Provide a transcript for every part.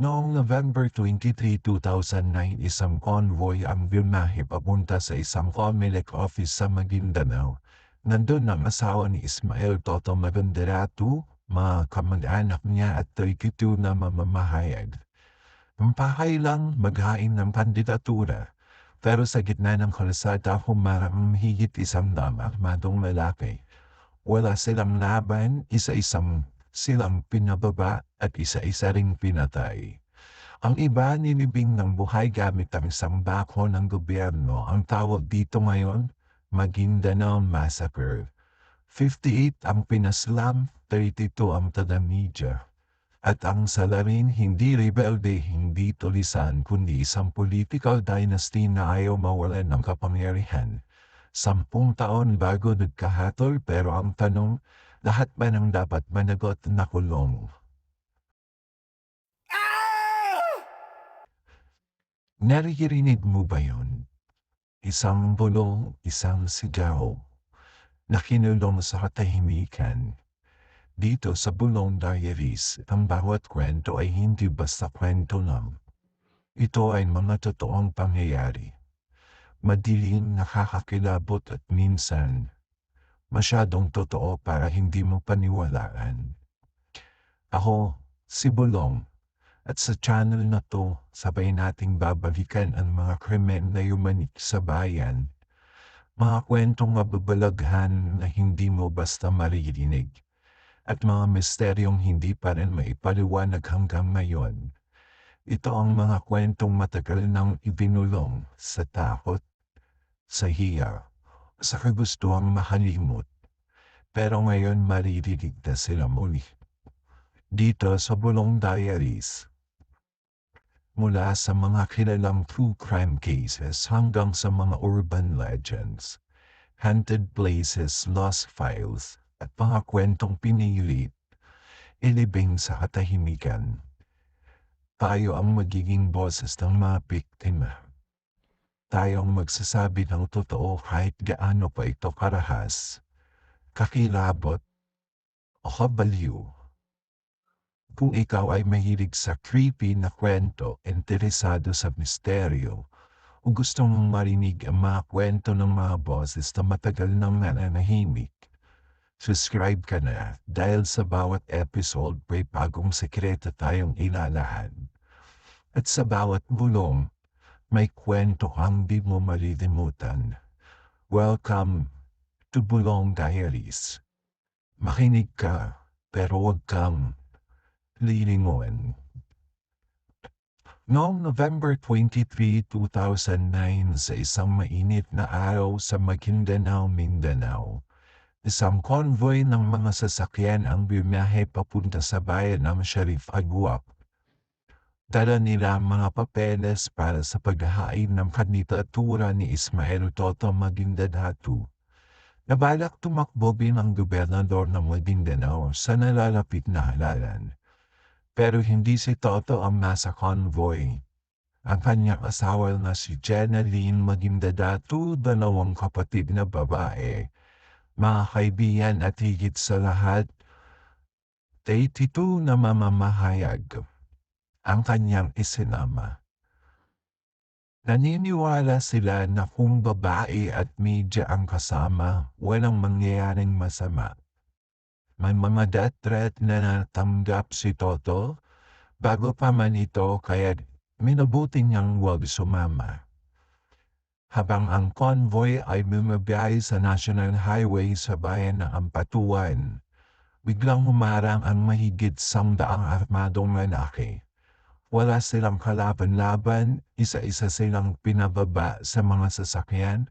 Noong November 23, 2009, isang convoy ang bimahe papunta sa isang Comelec office sa Maguindanao. Nandun ang asawa ni Ismael Toto Magandaratu, mga kamag-anak niya at 32 na mamamahayag. Pampahay lang maghain ng kandidatura. Pero sa gitna ng kalsada humarang higit isang dam armadong lalaki. Wala silang laban, isa-isang silang pinababa at isa-isa ring pinatay. Ang iba nilibing ng buhay gamit ang isang bako ng gobyerno. Ang tawag dito ngayon, Maguindanao Massacre. 58 ang pinaslam, 32 ang taga-media. At ang salarin hindi rebelde, hindi tulisan, kundi isang political dynasty na ayaw mawalan ng kapangyarihan. Sampung taon bago nagkahatol pero ang tanong, lahat ba ng dapat managot na kulong? Naririnig mo ba yun? Isang bulong, isang sigaw na kinulong sa katahimikan. Dito sa Bulong Diaries, ang bawat kwento ay hindi basta kwento lang. Ito ay mga totoong pangyayari. Madilim, nakakakilabot at minsan, masyadong totoo para hindi mo paniwalaan. Ako, si Bulong, at sa channel na to, sabay nating babalikan ang mga krimen na yumanik sa bayan. Mga kwentong mababalaghan na hindi mo basta maririnig. At mga misteryong hindi pa rin maipaliwanag hanggang ngayon. Ito ang mga kwentong matagal nang ibinulong sa takot, sa hiya, sa kagustuhang makalimot. Pero ngayon maririnig na sila muli. Dito sa Bulong Diaries mula sa mga kilalang true crime cases hanggang sa mga urban legends, haunted places, lost files, at mga kwentong pinilit, ilibing sa katahimikan. Tayo ang magiging boses ng mga biktima. Tayo ang magsasabi ng totoo kahit gaano pa ito karahas, kakilabot, o kabaliw. Kung ikaw ay mahilig sa creepy na kwento, interesado sa misteryo, o gusto mong marinig ang mga kwento ng mga boses na matagal nang nananahimik, subscribe ka na dahil sa bawat episode may bagong sekreto tayong ilalahan. At sa bawat bulong, may kwento kang di mo malilimutan. Welcome to Bulong Diaries. Makinig ka, pero huwag kang lilingon. Noong November 23, 2009 sa isang mainit na araw sa Maguindanao, Mindanao, isang convoy ng mga sasakyan ang biyahe papunta sa bayan ng Sharif Aguap. Dala nila ang mga papeles para sa paghahain ng kandidatura ni Ismael Toto Maguindanao. Nabalak tumakbo bilang gobernador ng Maguindanao sa nalalapit na halalan. Pero hindi si Toto ang nasa convoy. Ang kanyang asawa na si Jenaline Magindadato, dalawang kapatid na babae, mga kaibigan at higit sa lahat, 82 na mamamahayag ang kanyang isinama. Naniniwala sila na kung babae at media ang kasama, walang mangyayaring masama. May mga death threat na natanggap si Toto bago pa man ito kaya minabuti niyang huwag sumama. Habang ang convoy ay bumabiyahe sa National Highway sa bayan ng Ampatuan, biglang humarang ang mahigit samdaang armadong lalaki. Wala silang kalaban-laban, isa-isa silang pinababa sa mga sasakyan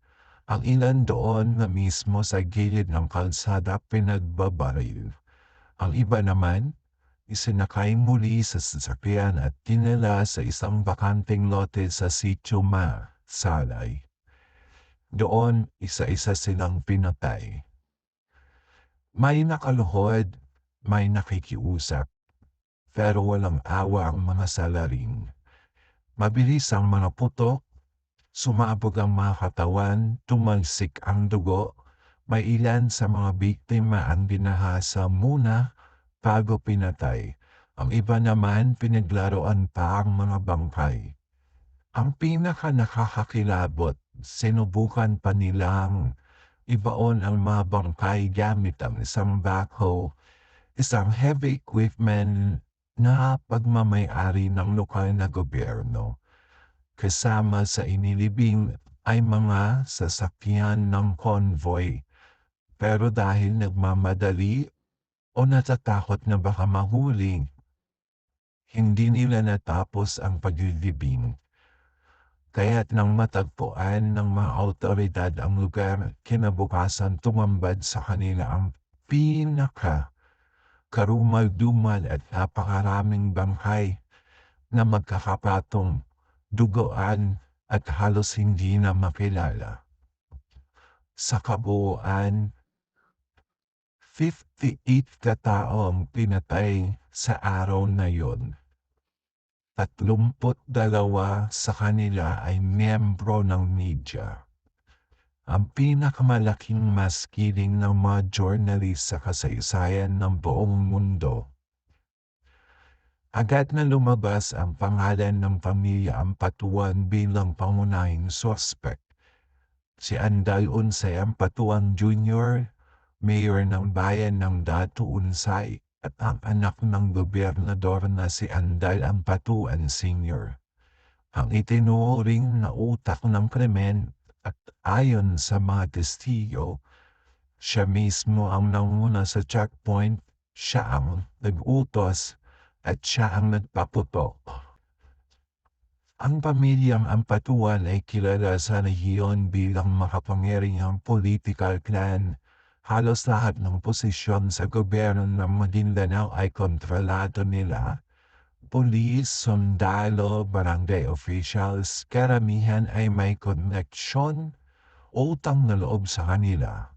ang ilan doon na mismo sa gilid ng kalsada pinagbabaril. Ang iba naman, isinakay muli sa sasakyan at tinala sa isang bakanting lote sa Sitio Ma, Salay. Doon, isa-isa silang pinatay. May nakaluhod, may nakikiusap, pero walang awa ang mga salarin. Mabilis ang mga putok, Sumabog ang mga katawan, tumalsik ang dugo. May ilan sa mga biktima ang binahasa muna bago pinatay. Ang iba naman pinaglaruan pa ang mga bangkay. Ang pinaka nakakakilabot, sinubukan pa nilang ibaon ang mga bangkay gamit ang isang backhoe, isang heavy equipment na pagmamayari ng lokal na gobyerno. Kasama sa inilibing ay mga sasakyan ng convoy. Pero dahil nagmamadali o natatakot na baka mahuli, hindi nila natapos ang paglilibing. Kaya't nang matagpuan ng mga autoridad ang lugar, kinabukasan tumambad sa kanila ang pinaka karumal-dumal at napakaraming bangkay na magkakapatong, dugoan at halos hindi na makilala. Sa kabuuan, 58 katao ang pinatay sa araw na yon. Tatlumput dalawa sa kanila ay miyembro ng media. Ang pinakamalaking maskiling ng mga journalist sa kasaysayan ng buong mundo. Agad na lumabas ang pangalan ng pamilya Ampatuan bilang pangunahing suspect. Si Andal Unsay Ampatuan Jr., mayor ng bayan ng Datu Unsay at ang anak ng gobernador na si Andal Ampatuan Sr. Ang itinuring na utak ng krimen at ayon sa mga testigo, siya mismo ang nanguna sa checkpoint, siya ang nag-utos at siya ang nagpaputok. Ang pamilyang Ampatuan ay kilala sa rehiyon bilang makapangyarihang political clan. Halos lahat ng posisyon sa gobyerno ng Maguindanao ay kontrolado nila. Police, sundalo, barangay officials, karamihan ay may koneksyon, utang na loob sa kanila.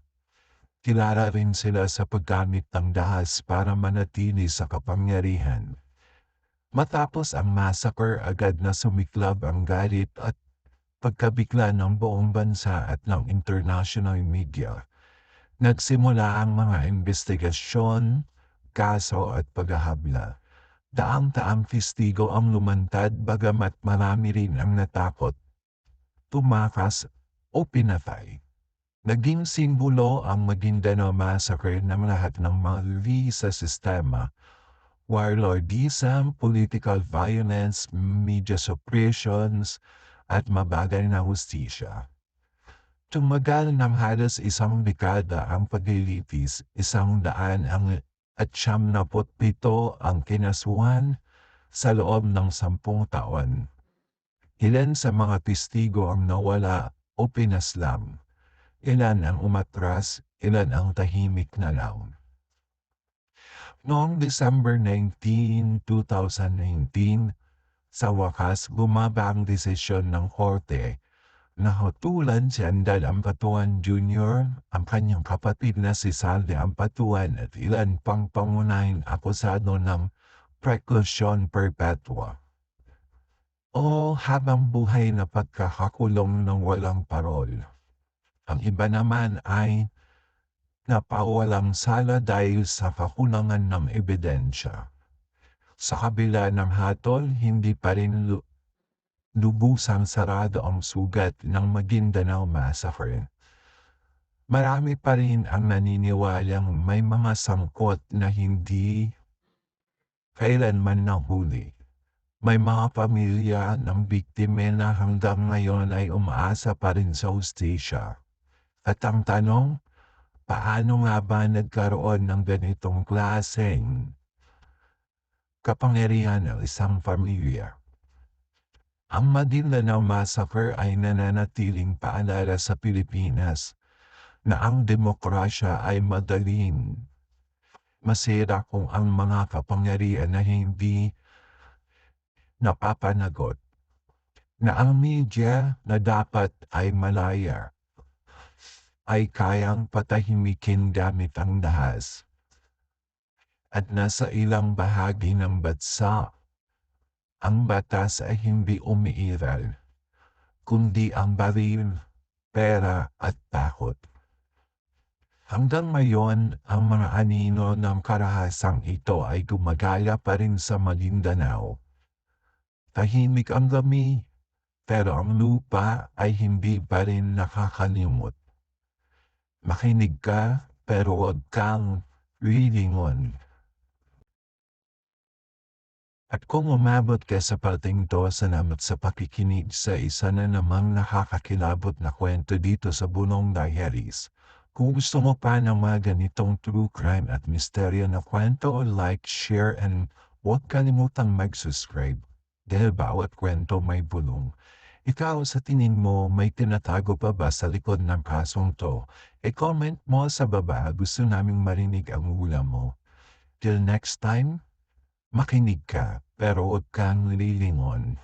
Kilala rin sila sa paggamit ng dahas para manatili sa kapangyarihan. Matapos ang massacre agad na sumiklab ang galit at pagkabigla ng buong bansa at ng international media. Nagsimula ang mga investigasyon, kaso at paghahabla. Daang-taang testigo ang lumantad bagamat marami rin ang natakot, tumakas o pinatay. Naging simbolo ang Maguindanao Massacre ng lahat ng mali sa sistema. Warlordism, political violence, media suppressions, at mabagal na hustisya. Tumagal ng halos isang dekada ang paglilitis, isang daan ang at siyam na pito ang kinasuhan sa loob ng sampung taon. Ilan sa mga testigo ang nawala o pinaslam. Ilan ang umatras, ilan ang tahimik na lang. Noong December 19, 2019, sa wakas bumaba ang desisyon ng korte na hutulan si Andal Ampatuan Jr., ang kanyang kapatid na Ampatuan at ilan pang pangunahing akusado ng preclusion perpetua o habang buhay na pagkakakulong ng walang parol. Ang iba naman ay napawalang sala dahil sa kakulangan ng ebidensya. Sa kabila ng hatol, hindi pa rin lubusang sarado ang sugat ng Maguindanao Massacre. Marami pa rin ang naniniwalang may mga sangkot na hindi kailanman nahuli. May mga pamilya ng biktima na hanggang ngayon ay umaasa pa rin sa hustisya. At ang tanong, paano nga ba nagkaroon ng ganitong klaseng kapangyarihan ng isang pamilya? Ang Maguindanao Massacre ay nananatiling paalala sa Pilipinas na ang demokrasya ay madaling masira kung ang mga kapangyarihan na hindi napapanagot na ang media na dapat ay malaya ay kayang patahimikin gamit ang dahas. At nasa ilang bahagi ng bansa, ang batas ay hindi umiiral, kundi ang baril, pera at takot. Hanggang ngayon, ang mga anino ng karahasang ito ay gumagala pa rin sa Maguindanao. Tahimik ang dami, pero ang lupa ay hindi pa rin nakakalimot. Makinig ka, pero huwag kang lilingon. At kung umabot ka sa parteng to, salamat sa pakikinig sa isa na namang nakakakilabot na kwento dito sa Bunong Diaries. Kung gusto mo pa ng mga ganitong true crime at misteryo na kwento, like, share, and huwag kalimutang mag-subscribe. Dahil bawat kwento may bulong. Ikaw sa tingin mo may tinatago pa ba sa likod ng kasong to? E-comment mo sa baba gusto naming marinig ang ulam mo. Till next time, makinig ka pero huwag kang lilingon.